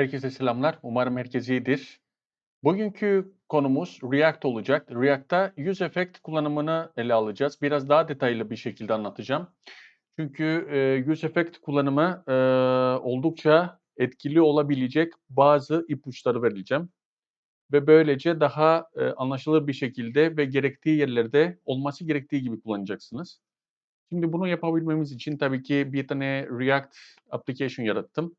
Herkese selamlar. Umarım herkes iyidir. Bugünkü konumuz React olacak. React'ta yüz efekt kullanımını ele alacağız. Biraz daha detaylı bir şekilde anlatacağım. Çünkü e, yüz efekt kullanımı e, oldukça etkili olabilecek bazı ipuçları vereceğim. Ve böylece daha e, anlaşılır bir şekilde ve gerektiği yerlerde olması gerektiği gibi kullanacaksınız. Şimdi bunu yapabilmemiz için tabii ki bir tane React application yarattım.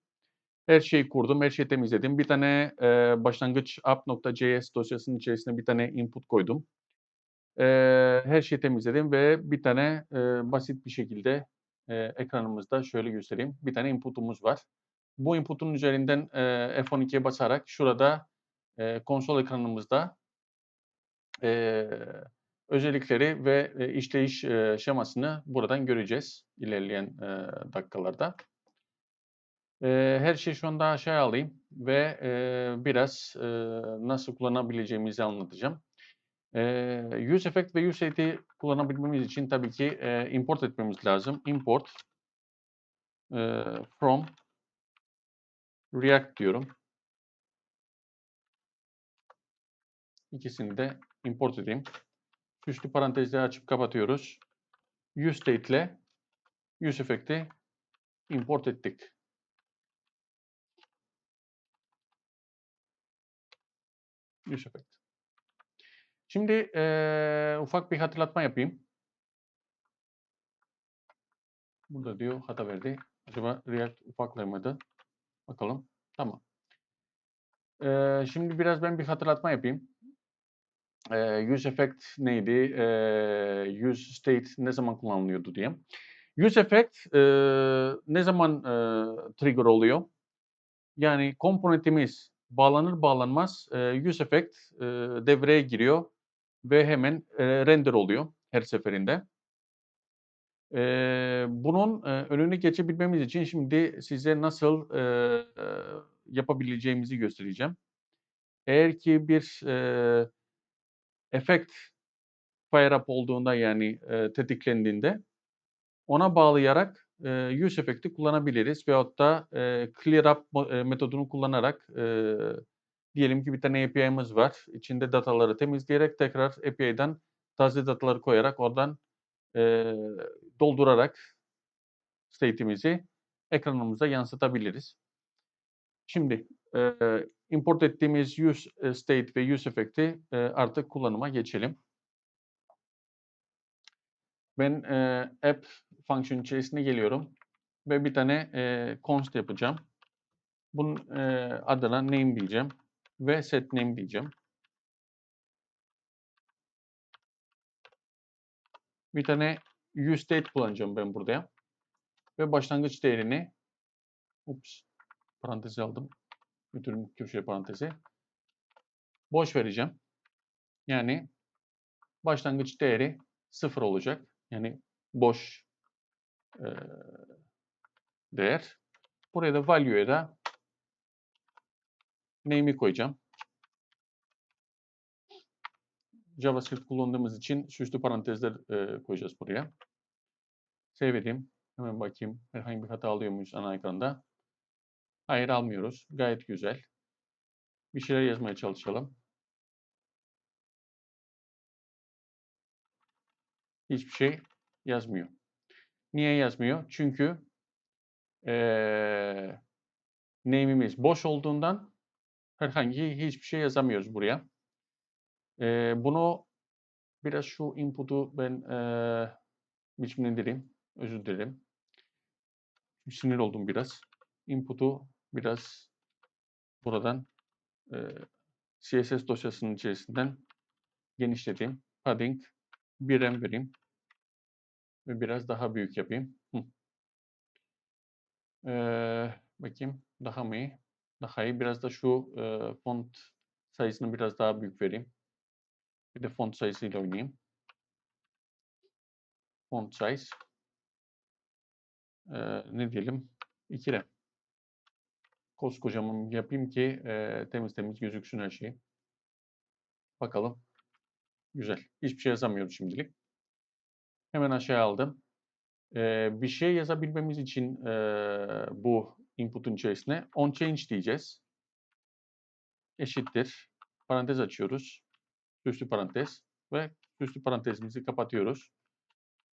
Her şeyi kurdum, her şeyi temizledim. Bir tane e, başlangıç app.js dosyasının içerisine bir tane input koydum. E, her şeyi temizledim ve bir tane e, basit bir şekilde e, ekranımızda şöyle göstereyim. Bir tane inputumuz var. Bu inputun üzerinden e, F12'ye basarak şurada e, konsol ekranımızda e, özellikleri ve e, işleyiş e, şemasını buradan göreceğiz ilerleyen e, dakikalarda. E, her şeyi şu anda aşağıya alayım ve e, biraz e, nasıl kullanabileceğimizi anlatacağım. E, use effect ve use edit'i kullanabilmemiz için tabii ki e, import etmemiz lazım. Import e, from React diyorum. İkisini de import edeyim. Üstü parantezleri açıp kapatıyoruz. Use state ile use effect'i import ettik. Use effect. Şimdi e, ufak bir hatırlatma yapayım. Burada diyor hata verdi. Acaba React ufaklamadı. Bakalım. Tamam. E, şimdi biraz ben bir hatırlatma yapayım. E, use effect neydi? E, use state ne zaman kullanılıyordu diye. Use effect e, ne zaman e, trigger oluyor? Yani komponentimiz bağlanır bağlanmaz e, use effect devreye giriyor ve hemen render oluyor her seferinde. Bunun e, önünü geçebilmemiz için şimdi size nasıl yapabileceğimizi göstereceğim. Eğer ki bir e, efekt fire up olduğunda yani tetiklendiğinde ona bağlayarak use efekti kullanabiliriz veyahut da e, clear up metodunu kullanarak e, diyelim ki bir tane API'miz var. İçinde dataları temizleyerek tekrar API'den taze dataları koyarak oradan e, doldurarak state'imizi ekranımıza yansıtabiliriz. Şimdi e, import ettiğimiz use state ve use efekti e, artık kullanıma geçelim. Ben e, app function içerisine geliyorum ve bir tane e, const yapacağım. Bunun e, adına name diyeceğim ve set name diyeceğim. Bir tane useState kullanacağım ben burada. Ve başlangıç değerini ups, parantezi aldım. Götürüm köşeye parantezi. Boş vereceğim. Yani başlangıç değeri sıfır olacak. Yani boş e, değer. Buraya da value'ya da name'i koyacağım. JavaScript kullandığımız için süslü parantezler e, koyacağız buraya. Save edeyim. Hemen bakayım herhangi bir hata alıyor muyuz ana ekranda. Hayır almıyoruz. Gayet güzel. Bir şeyler yazmaya çalışalım. Hiçbir şey yazmıyor. Niye yazmıyor? Çünkü ee, name'imiz boş olduğundan herhangi hiçbir şey yazamıyoruz buraya. Ee, bunu biraz şu input'u ben ee, biçimlendireyim. Özür dilerim. Sinir oldum biraz. Input'u biraz buradan e, CSS dosyasının içerisinden genişleteyim. Padding 1M vereyim. Biraz daha büyük yapayım. Ee, bakayım daha mı iyi? Daha iyi. Biraz da şu e, font sayısını biraz daha büyük vereyim. Bir de font sayısıyla oynayayım. Font size. Ee, ne diyelim? 2 rem. Koskocaman yapayım ki e, temiz temiz gözüksün her şey. Bakalım. Güzel. Hiçbir şey yazamıyoruz şimdilik. Hemen aşağı aldım. Ee, bir şey yazabilmemiz için e, bu input'un içerisine on change diyeceğiz. eşittir. Parantez açıyoruz. Süslü parantez ve süslü parantezimizi kapatıyoruz.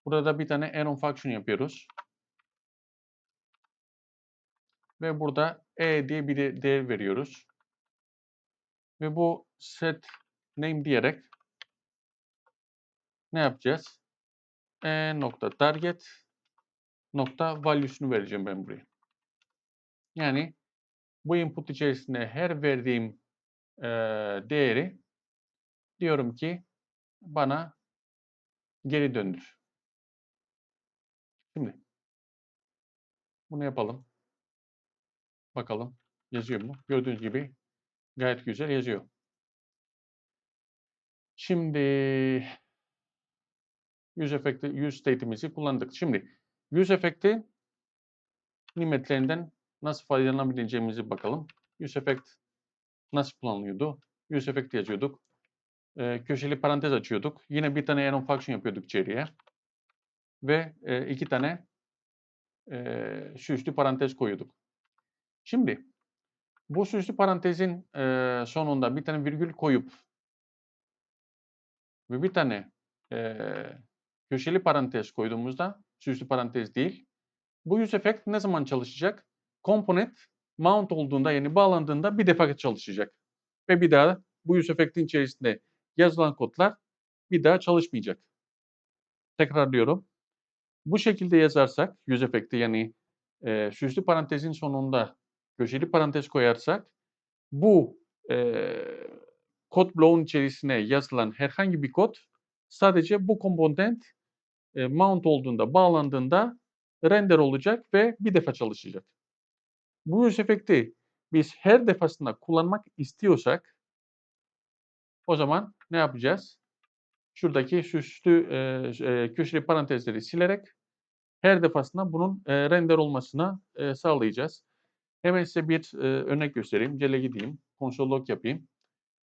Burada da bir tane add-on function yapıyoruz. Ve burada e diye bir de değer veriyoruz. Ve bu set name diyerek ne yapacağız? E nokta target nokta value'sunu vereceğim ben buraya. Yani bu input içerisinde her verdiğim e, değeri diyorum ki bana geri döndür. Şimdi bunu yapalım. Bakalım yazıyor mu? Gördüğünüz gibi gayet güzel yazıyor. Şimdi yüz efekti, yüz state'imizi kullandık. Şimdi yüz efekti nimetlerinden nasıl faydalanabileceğimizi bakalım. Yüz efekt nasıl kullanılıyordu? Yüz efekt yazıyorduk. Ee, köşeli parantez açıyorduk. Yine bir tane add function yapıyorduk içeriye. Ve e, iki tane e, süslü parantez koyuyorduk. Şimdi bu süslü parantezin e, sonunda bir tane virgül koyup ve bir tane e, köşeli parantez koyduğumuzda süslü parantez değil. Bu yüz efekt ne zaman çalışacak? Komponent mount olduğunda yani bağlandığında bir defa çalışacak. Ve bir daha bu yüz efektin içerisinde yazılan kodlar bir daha çalışmayacak. Tekrarlıyorum. Bu şekilde yazarsak yüz efekti yani e, süslü parantezin sonunda köşeli parantez koyarsak bu e, kod bloğun içerisine yazılan herhangi bir kod sadece bu komponent e, mount olduğunda, bağlandığında render olacak ve bir defa çalışacak. Bu yüz efekti biz her defasında kullanmak istiyorsak o zaman ne yapacağız? Şuradaki süslü e, e, köşeli parantezleri silerek her defasında bunun e, render olmasını e, sağlayacağız. Hemen size bir e, örnek göstereyim. Cele gideyim. Console log yapayım.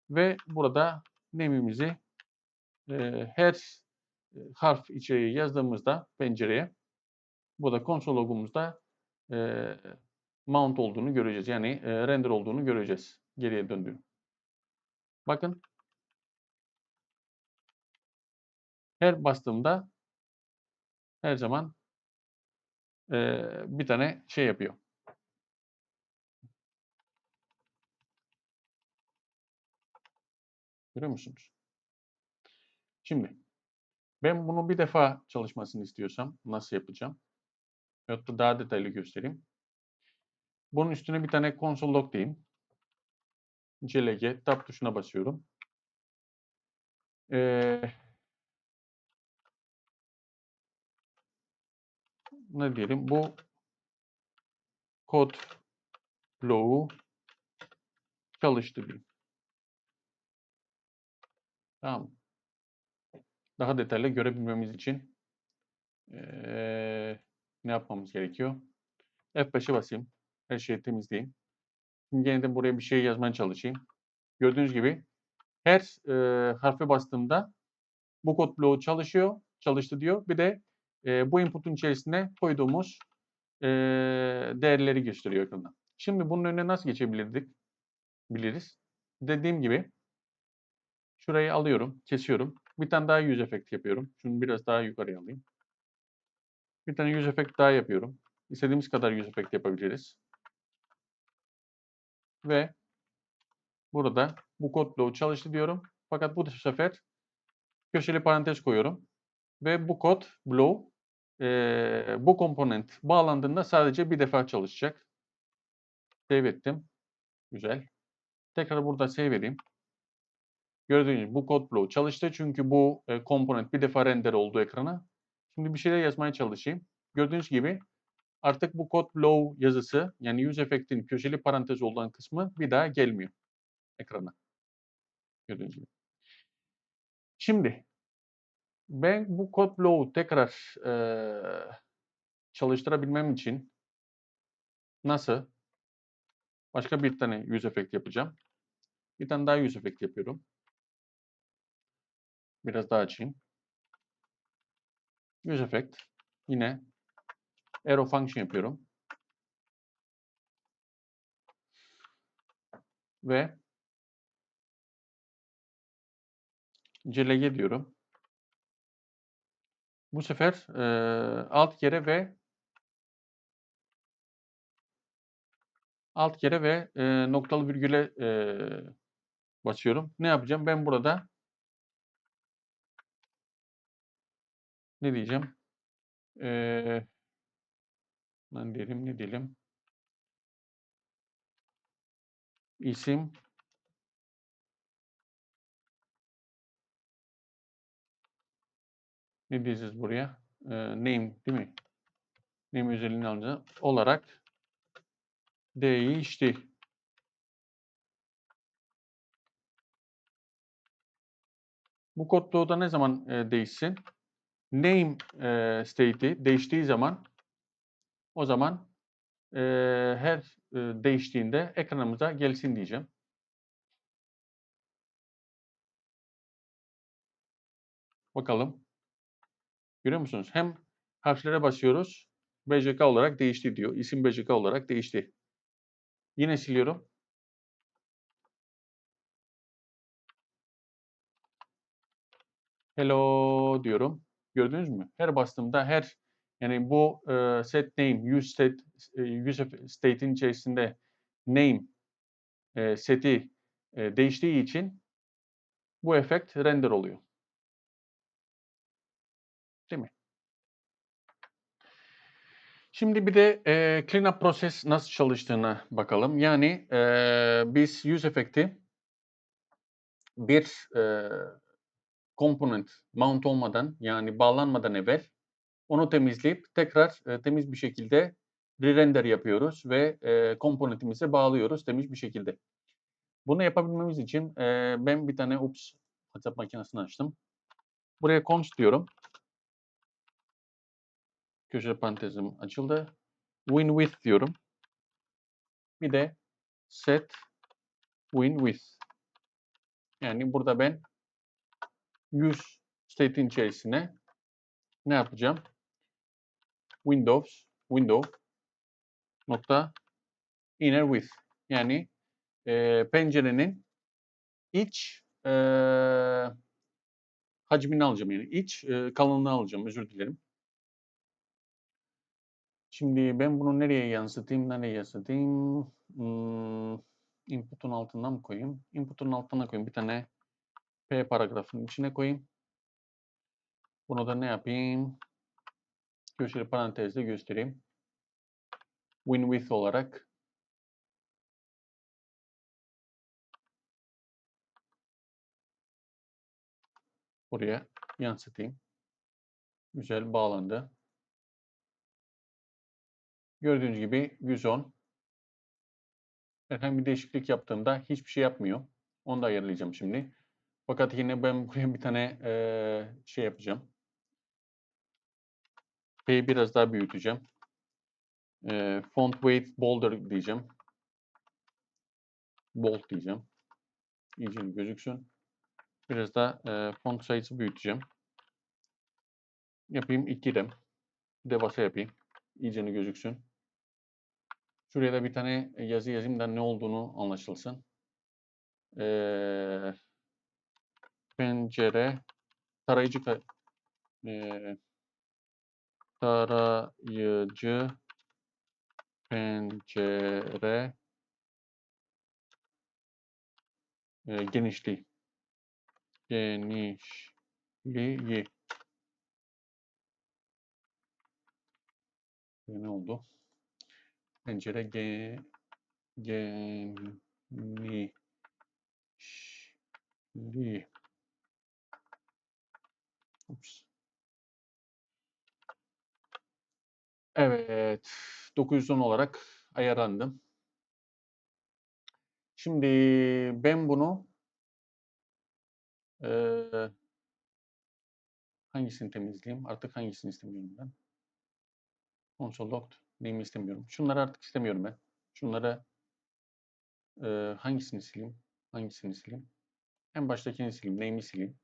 Ve burada name'imizi e, her harf içeriği yazdığımızda pencereye burada konsol logumuzda e, mount olduğunu göreceğiz. Yani e, render olduğunu göreceğiz. Geriye döndüğüm. Bakın. Her bastığımda her zaman e, bir tane şey yapıyor. Görüyor musunuz? Şimdi ben bunu bir defa çalışmasını istiyorsam nasıl yapacağım? Da daha detaylı göstereyim. Bunun üstüne bir tane console log diyeyim. CLG tab tuşuna basıyorum. Ee, ne diyelim? Bu kod bloğu çalıştı diyeyim. Tamam. Daha detaylı görebilmemiz için ee, ne yapmamız gerekiyor? F5'e basayım. Her şeyi temizleyeyim. Şimdi yeniden buraya bir şey yazmaya çalışayım. Gördüğünüz gibi her e, harfe bastığımda bu kod bloğu çalışıyor, çalıştı diyor. Bir de e, bu input'un içerisine koyduğumuz e, değerleri gösteriyor ekranda. Şimdi bunun önüne nasıl geçebilirdik? Biliriz. Dediğim gibi şurayı alıyorum, kesiyorum. Bir tane daha yüz efekt yapıyorum. Şunu biraz daha yukarıya alayım. Bir tane yüz efekt daha yapıyorum. İstediğimiz kadar yüz efekt yapabiliriz. Ve burada bu kod bloğu çalıştı diyorum. Fakat bu sefer köşeli parantez koyuyorum. Ve bu kod bloğu e, bu komponent bağlandığında sadece bir defa çalışacak. Save ettim. Güzel. Tekrar burada save edeyim. Gördüğünüz gibi bu kod bloğu çalıştı. Çünkü bu e, komponent bir defa render oldu ekrana. Şimdi bir şeyler yazmaya çalışayım. Gördüğünüz gibi artık bu kod blow yazısı yani yüz efektin köşeli parantez olan kısmı bir daha gelmiyor ekrana. Gördüğünüz gibi. Şimdi ben bu kod blow tekrar e, çalıştırabilmem için nasıl başka bir tane yüz efekt yapacağım. Bir tane daha yüz efekt yapıyorum. Biraz daha açayım. Use effect. Yine arrow function yapıyorum. Ve CLG diyorum. Bu sefer e, alt kere ve alt kere ve e, noktalı virgüle e, basıyorum. Ne yapacağım? Ben burada ne diyeceğim? E, ben diyelim ne diyelim? İsim ne diyeceğiz buraya? E, name değil mi? Name özelliğini alacağız. Olarak değişti. Bu kodluğu ne zaman e, değişsin? Name e, state'i değiştiği zaman o zaman e, her e, değiştiğinde ekranımıza gelsin diyeceğim. Bakalım. Görüyor musunuz? Hem harflere basıyoruz. BJK olarak değişti diyor. İsim BJK olarak değişti. Yine siliyorum. Hello diyorum. Gördünüz mü? Her bastığımda her yani bu e, set name, use state, e, use state'in içerisinde name e, seti e, değiştiği için bu efekt render oluyor. Değil mi? Şimdi bir de e, cleanup proses nasıl çalıştığına bakalım. Yani e, biz use efekti bir e, component mount olmadan yani bağlanmadan evvel onu temizleyip tekrar e, temiz bir şekilde re-render yapıyoruz ve e, komponentimize bağlıyoruz temiz bir şekilde. Bunu yapabilmemiz için e, ben bir tane ups WhatsApp makinesini açtım. Buraya const diyorum. Köşe parantezim açıldı. Win with diyorum. Bir de set win with. Yani burada ben 100 state'in içerisine ne yapacağım? Windows, window nokta inner with. Yani e, pencerenin iç e, hacmini alacağım yani iç e, kalınlığını alacağım özür dilerim. Şimdi ben bunu nereye yansıtayım, nereye yansıtayım? Hmm, input'un altından mı koyayım? Input'un altına koyayım. Bir tane P paragrafının içine koyayım. Bunu da ne yapayım? Köşeli parantezle göstereyim. Win with olarak buraya yansıtayım. Güzel bağlandı. Gördüğünüz gibi 110. Herhangi bir değişiklik yaptığımda hiçbir şey yapmıyor. Onu da ayarlayacağım şimdi. Fakat yine ben buraya bir tane e, şey yapacağım. P'yi biraz daha büyüteceğim. E, font weight bolder diyeceğim. Bold diyeceğim. İyice gözüksün. Biraz da e, font sayısı büyüteceğim. Yapayım 2 rem. Devasa yapayım. İyice gözüksün. Şuraya da bir tane yazı yazayım da ne olduğunu anlaşılsın. Ee, pencere tarayıcı e, tarayıcı pencere e, genişliği genişliği ne oldu? Pencere ge, genişliği Ups. Evet, 910 olarak ayarlandım. Şimdi ben bunu e, hangisini temizleyeyim? Artık hangisini istemiyorum ben? Console logged. Neyimi istemiyorum? Şunları artık istemiyorum ben. Şunları e, hangisini sileyim? Hangisini sileyim? En baştakini sileyim. Neyimi sileyim?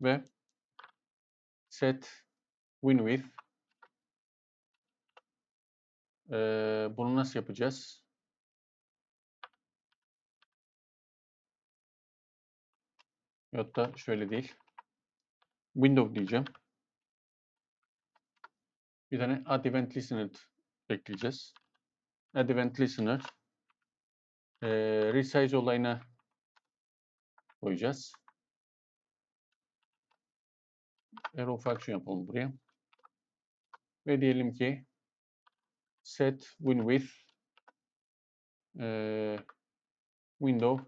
ve set win with ee, bunu nasıl yapacağız? Hatta şöyle değil. Window diyeceğim. Bir tane add event listener ekleyeceğiz. Add event listener e, resize olayına koyacağız. Arrow function yapalım buraya. Ve diyelim ki set win with e, window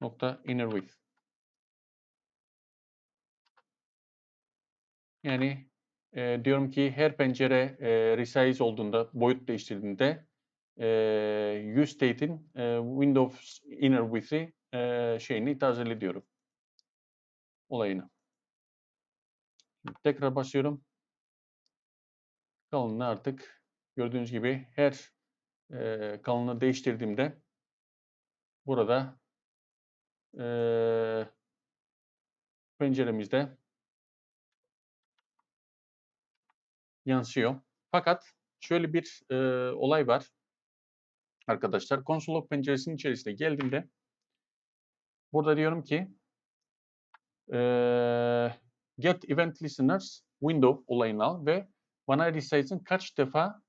nokta inner with. Yani e, diyorum ki her pencere e, resize olduğunda, boyut değiştirdiğinde e, use state'in e, Windows inner with'i e, şeyini tazele diyorum. Olayını. Tekrar basıyorum. Kalınlığı artık gördüğünüz gibi her e, kalınlığı değiştirdiğimde burada e, penceremizde yansıyor. Fakat şöyle bir e, olay var arkadaşlar. Konsolog penceresinin içerisine geldiğimde burada diyorum ki e, get event listeners window olayını al ve bana resize'ın kaç defa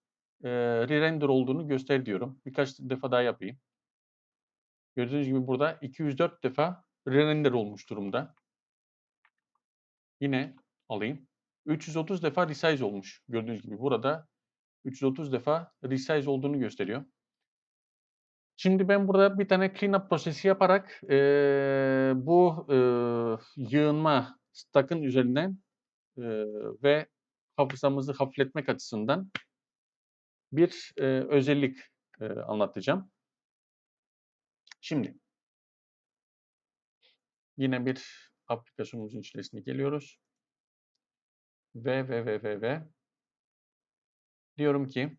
e, re-render olduğunu göster diyorum. Birkaç defa daha yapayım. Gördüğünüz gibi burada 204 defa re-render olmuş durumda. Yine alayım. 330 defa resize olmuş. Gördüğünüz gibi burada 330 defa resize olduğunu gösteriyor. Şimdi ben burada bir tane cleanup prosesi yaparak e, bu e, yığınma stack'ın üzerinden e, ve hafızamızı hafifletmek açısından bir e, özellik e, anlatacağım. Şimdi yine bir aplikasyonumuzun içerisine geliyoruz. Ve ve ve ve ve diyorum ki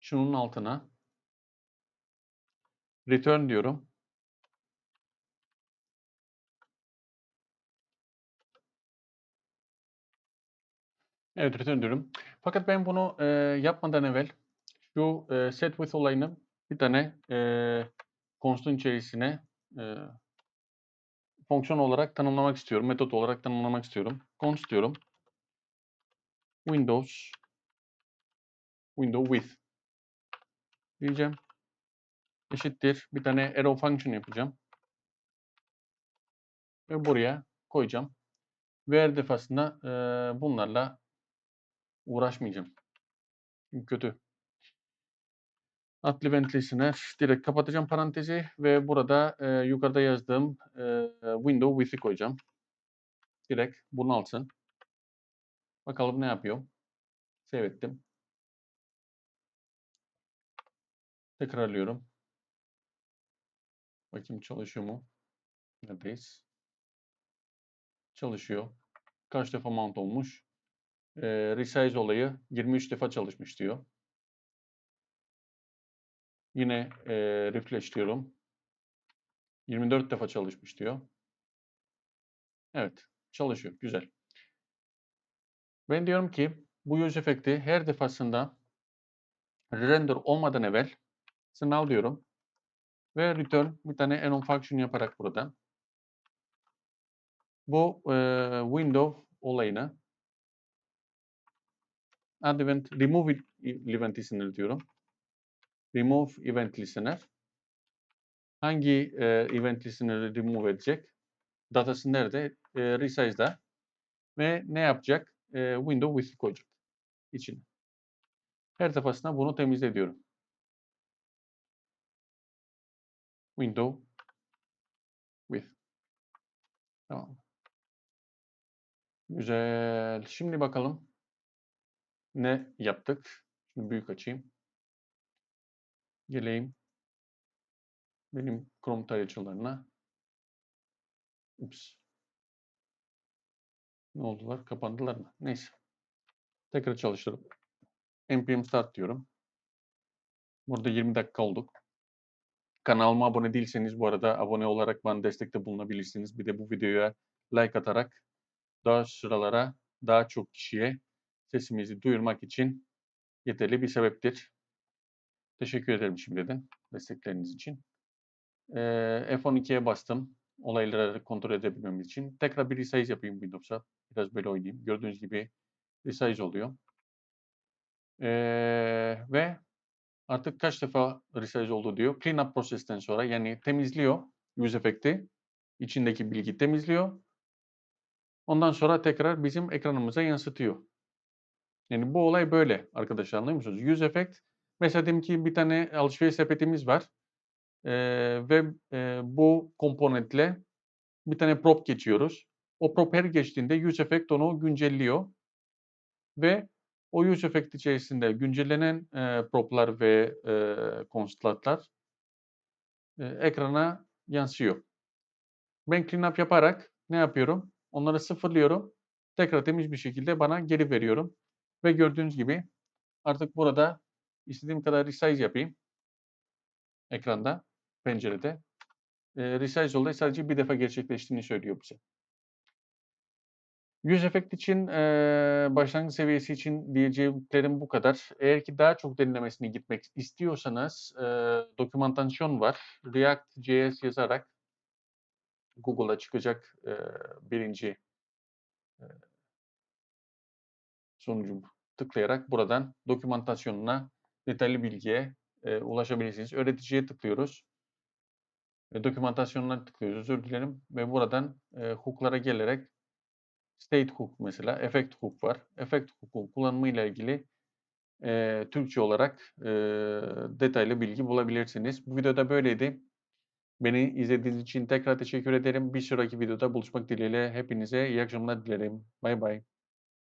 şunun altına return diyorum. Evet return diyorum. Fakat ben bunu e, yapmadan evvel şu e, set with olayını bir tane e, constant içerisine e, fonksiyon olarak tanımlamak istiyorum. Metot olarak tanımlamak istiyorum. Const diyorum. Windows window with diyeceğim. Eşittir. Bir tane arrow function yapacağım. Ve buraya koyacağım. Ve her defasında e, bunlarla uğraşmayacağım. Kötü. Atli event listener. Direkt kapatacağım parantezi ve burada e, yukarıda yazdığım e, window with'i koyacağım. Direkt bunu alsın. Bakalım ne yapıyor. Save. Tekrarlıyorum. Bakayım çalışıyor mu? Neredeyiz? Çalışıyor. Kaç defa mount olmuş? Ee, resize olayı 23 defa çalışmış diyor. Yine e, refresh diyorum. 24 defa çalışmış diyor. Evet, çalışıyor. Güzel. Ben diyorum ki bu yüz efekti her defasında render olmadan evvel sınav diyorum. Ve return bir tane enum function yaparak burada bu e, window olayını add event remove event listener diyorum. Remove event listener hangi e, event listener'ı remove edecek? Datası nerede? E, resize'da. Ve ne yapacak? E, window with koyacak içine. Her defasında bunu temizle diyorum. Window with. Tamam. Güzel. Şimdi bakalım ne yaptık. Şimdi büyük açayım. Geleyim. Benim Chrome tarayıcılarına. Ups. Ne oldular? Kapandılar mı? Neyse. Tekrar çalıştırıp npm start diyorum. Burada 20 dakika olduk. Kanalıma abone değilseniz bu arada abone olarak bana destekte bulunabilirsiniz. Bir de bu videoya like atarak daha sıralara, daha çok kişiye sesimizi duyurmak için yeterli bir sebeptir. Teşekkür ederim şimdiden. destekleriniz için. Eee, F12'ye bastım. Olayları kontrol edebilmem için. Tekrar bir resize yapayım Windows'a. Biraz böyle oynayayım. Gördüğünüz gibi resize oluyor. Eee, ve artık kaç defa resize oldu diyor. Cleanup prosesten sonra yani temizliyor yüz efekti. içindeki bilgi temizliyor. Ondan sonra tekrar bizim ekranımıza yansıtıyor. Yani bu olay böyle arkadaşlar anlıyor musunuz? Yüz efekt. Mesela diyelim ki bir tane alışveriş sepetimiz var. Eee, ve eee, bu komponentle bir tane prop geçiyoruz. O prop her geçtiğinde yüz efekt onu güncelliyor. Ve o yüz efekt içerisinde güncellenen eee, proplar ve eee constantlar eee, ekrana yansıyor. Ben cleanup yaparak ne yapıyorum? Onları sıfırlıyorum. Tekrar temiz bir şekilde bana geri veriyorum. Ve gördüğünüz gibi artık burada istediğim kadar resize yapayım. Ekranda, pencerede. Eee, resize olayı sadece bir defa gerçekleştiğini söylüyor bize. Yüz efekt için eee, başlangıç seviyesi için diyeceklerim bu kadar. Eğer ki daha çok derinlemesine gitmek istiyorsanız eee dokümantasyon var. React.js yazarak Google'a çıkacak eee, birinci eee, sonucu tıklayarak buradan dokümantasyonuna detaylı bilgiye eee, ulaşabilirsiniz. Öğreticiye tıklıyoruz. E, dokümantasyonuna tıklıyoruz. Özür dilerim. Ve buradan eee hook'lara gelerek state hook mesela, effect hook var. Effect hook'un kullanımıyla ilgili eee, Türkçe olarak eee, detaylı bilgi bulabilirsiniz. Bu videoda böyleydi. Beni izlediğiniz için tekrar teşekkür ederim. Bir sonraki videoda buluşmak dileğiyle hepinize iyi akşamlar dilerim. Bay bay.